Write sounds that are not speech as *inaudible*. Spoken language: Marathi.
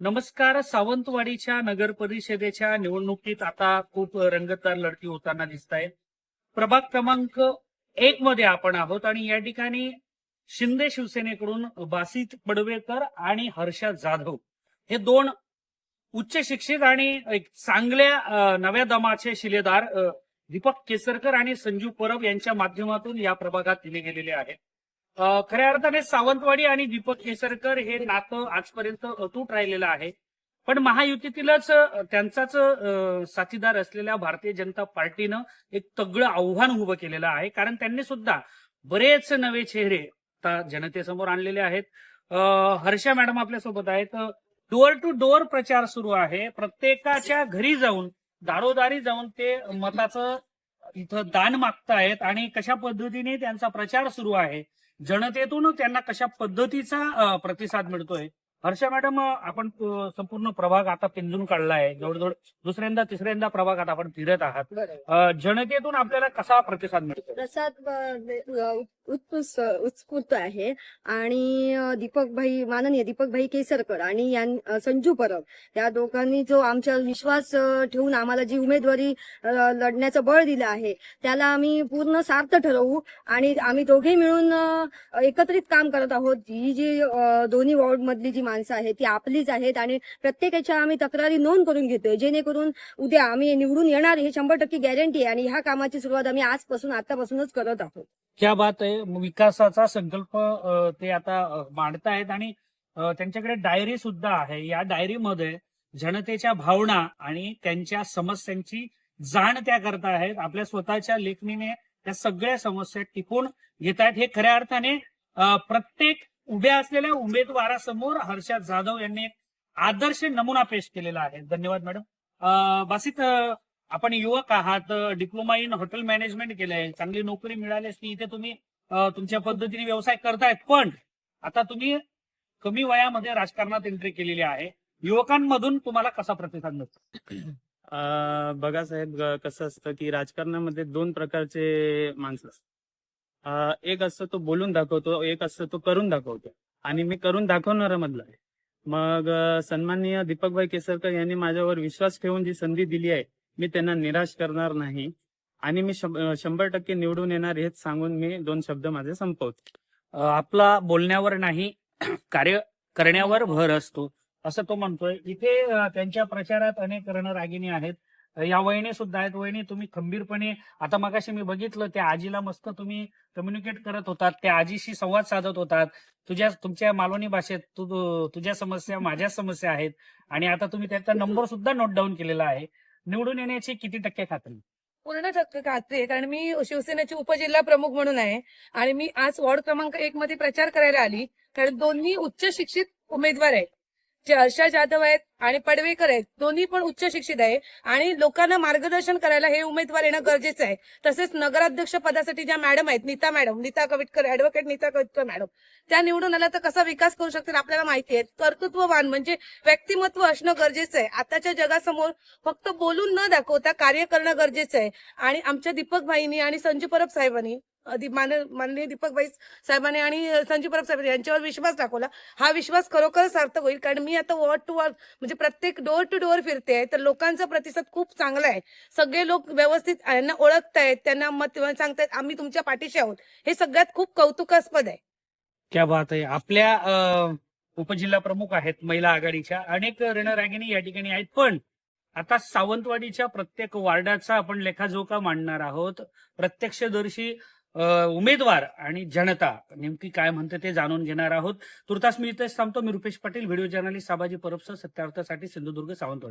नमस्कार सावंतवाडीच्या नगर परिषदेच्या निवडणुकीत आता खूप रंगतदार लढती होताना दिसत आहे प्रभाग क्रमांक एक मध्ये आपण आहोत आणि या ठिकाणी शिंदे शिवसेनेकडून बासित पडवेकर आणि हर्षा जाधव हे दोन उच्च शिक्षित आणि एक चांगल्या नव्या दमाचे शिलेदार दीपक केसरकर आणि संजू परब यांच्या माध्यमातून या प्रभागात दिले गेलेले आहेत. खऱ्या अर्थाने सावंतवाडी आणि दीपक केसरकर हे नातं आजपर्यंत अतूट राहिलेलं आहे. पण महायुतीतीलच त्यांचाच साथीदार असलेल्या भारतीय जनता पार्टीनं एक तगडं आव्हान उभं केलेलं आहे. कारण त्यांनी सुद्धा बरेच नवे चेहरे जनतेसमोर आणलेले आहेत. हर्षा मॅडम आपल्यासोबत आहेत. डोअर टू डोअर प्रचार सुरू आहे. प्रत्येकाच्या घरी जाऊन दारोदारी जाऊन ते मताचं इथं दान मागतायत आणि कशा पद्धतीने त्यांचा प्रचार सुरू आहे. जनतेतून त्यांना कशा पद्धतीचा प्रतिसाद मिळतोय? हर्षा मॅडम आपण संपूर्ण प्रभाग आता पिंजून काढला आहे जवळजवळ दुसऱ्यांदा तिसऱ्यांदा प्रभागात आपण फिरत आहात. जनतेतून आपल्याला कसा प्रतिसाद मिळतो? प्रसाद उत्कृष्ट उत्स्फूर्त आहे. आणि दीपक भाई माननीय दीपक भाई केसरकर आणि संजू परब या दोघांनी जो आमच्यावर विश्वास ठेवून आम्हाला जी उमेदवारी लढण्याचं बळ दिलं आहे त्याला आम्ही पूर्ण सार्थ ठरवू आणि आम्ही दोघे मिळून एकत्रित काम करत आहोत. ही जी दोन्ही वॉर्ड मधली जी माणसं आहेत ती आपलीच आहेत आणि प्रत्येकाच्या आम्ही तक्रारी नोंद करून घेतोय. जेणेकरून उद्या आम्ही निवडून येणार हे शंभर टक्के गॅरंटी आहे आणि ह्या कामाची सुरुवात आम्ही आजपासून आतापासूनच करत आहोत. क्या बात आहे. विकासाचा संकल्प ते आता अ, मांडतायत आणि त्यांच्याकडे डायरी सुद्धा आहे. या डायरीमध्ये जनतेच्या भावना आणि त्यांच्या समस्यांची जाण त्या करता आहेत आपल्या स्वतःच्या लेखणीने त्या सगळ्या समस्या टिपून घेत आहेत हे खऱ्या अर्थाने प्रत्येक उभ्या असलेल्या उमेदवारासमोर हर्षद जाधव यांनी एक आदर्श नमुना पेश केलेला आहे. धन्यवाद मॅडम. बासित आपण युवक आहात डिप्लोमा इन हॉटेल मॅनेजमेंट केलंय चांगली नोकरी मिळाली असती इथे तुम्ही तुमच्या पद्धतीने व्यवसाय करतायत. पण आता तुम्ही कमी वयामध्ये राजकारणात एंट्री केलेली आहे. युवकांमधून तुम्हाला कसा प्रतिसाद मिळतो? बघा साहेब कसं असतं की राजकारणामध्ये दोन प्रकारचे माणसं असतात. एक असतं तो बोलून दाखवतो एक असतं तो करून दाखवतो. आणि मी करून दाखवणारा मधला आहे. मग सन्माननीय दीपकभाई केसरकर यांनी माझ्यावर विश्वास ठेवून जी संधी दिली आहे मी त्यांना निराश करणार नाही. आणि मी शंभर टक्के निवडून येणार हेच सांगून मी दोन शब्द माझे संपवतो. आपला बोलण्यावर नाही *clears throat* कार्य करण्यावर भर असतो. असं तो म्हणतोय. इथे त्यांच्या प्रचारात अनेक रणरागिणी आहेत. या वहिनी सुद्धा आहेत. वहिनी तुम्ही खंबीरपणे आता मगाशी मी बघितलं त्या आजीला मस्त तुम्ही कम्युनिकेट करत होतात. त्या आजीशी संवाद साधत होतात. तुझ्या तुमच्या मालवणी भाषेत तू तुझ्या समस्या माझ्या समस्या आहेत. आणि आता तुम्ही त्याचा नंबर सुद्धा नोट डाऊन केलेला आहे. निवडून येण्याची किती टक्के खात्री? पूर्ण टक्के खात्री आहे. कारण मी शिवसेनेची उपजिल्हा प्रमुख म्हणून आहे. आणि मी आज वॉर्ड क्रमांक एक मध्ये प्रचार करायला आली. कारण दोन्ही उच्च शिक्षित उमेदवार आहेत. हर्षा जाधव आहेत आणि पडवेकर आहेत. दोन्ही पण उच्च शिक्षित आहे. आणि लोकांना मार्गदर्शन करायला हे उमेदवार येणं गरजेचं आहे. तसेच नगराध्यक्ष पदासाठी ज्या मॅडम आहेत Neeta madam Neeta Kavitkar advocate Neeta Kavitkar madam त्या निवडून आल्या तर कसा विकास करू शकतील आपल्याला माहिती आहे. कर्तृत्ववान म्हणजे व्यक्तिमत्व असणं गरजेचं आहे. आताच्या जगासमोर फक्त बोलून न दाखवता कार्य करणं गरजेचं आहे. आणि आमच्या दीपक भाईनी आणि संजू परब साहेबांनी माननीय दीपक भाई साहेबांनी आणि संजीव परब साहेब यांच्यावर विश्वास दाखवला. हा विश्वास खरोखर सार्थक होईल. कारण मी आता वॉर्ड टू वॉर्ड म्हणजे प्रत्येक डोअर टू डोअर फिरते आहे तर लोकांचा प्रतिसाद खूप चांगला आहे. सगळे लोक व्यवस्थित यांना ओळखतायत त्यांना मत सांगतायत आम्ही तुमच्या पाठीशी आहोत. हे सगळ्यात खूप कौतुकास्पद आहे. क्या बात आहे. आपल्या उपजिल्हा प्रमुख आहेत महिला आघाडीच्या. अनेक रणरागिणी या ठिकाणी आहेत पण आता सावंतवाडीच्या प्रत्येक वार्डाचा आपण लेखाजोखा मांडणार आहोत. प्रत्यक्षदर्शी उमेदवार आणि जनता नेमकी काय म्हणते ते जाणून घेणार आहोत. तुर्तास मी इथेच थांबतो. मी रुपेश पाटील व्हिडिओ जर्नलिस्ट साबाजी परबसह सत्यार्थासाठी सिंधुदुर्ग सावंतवाडी.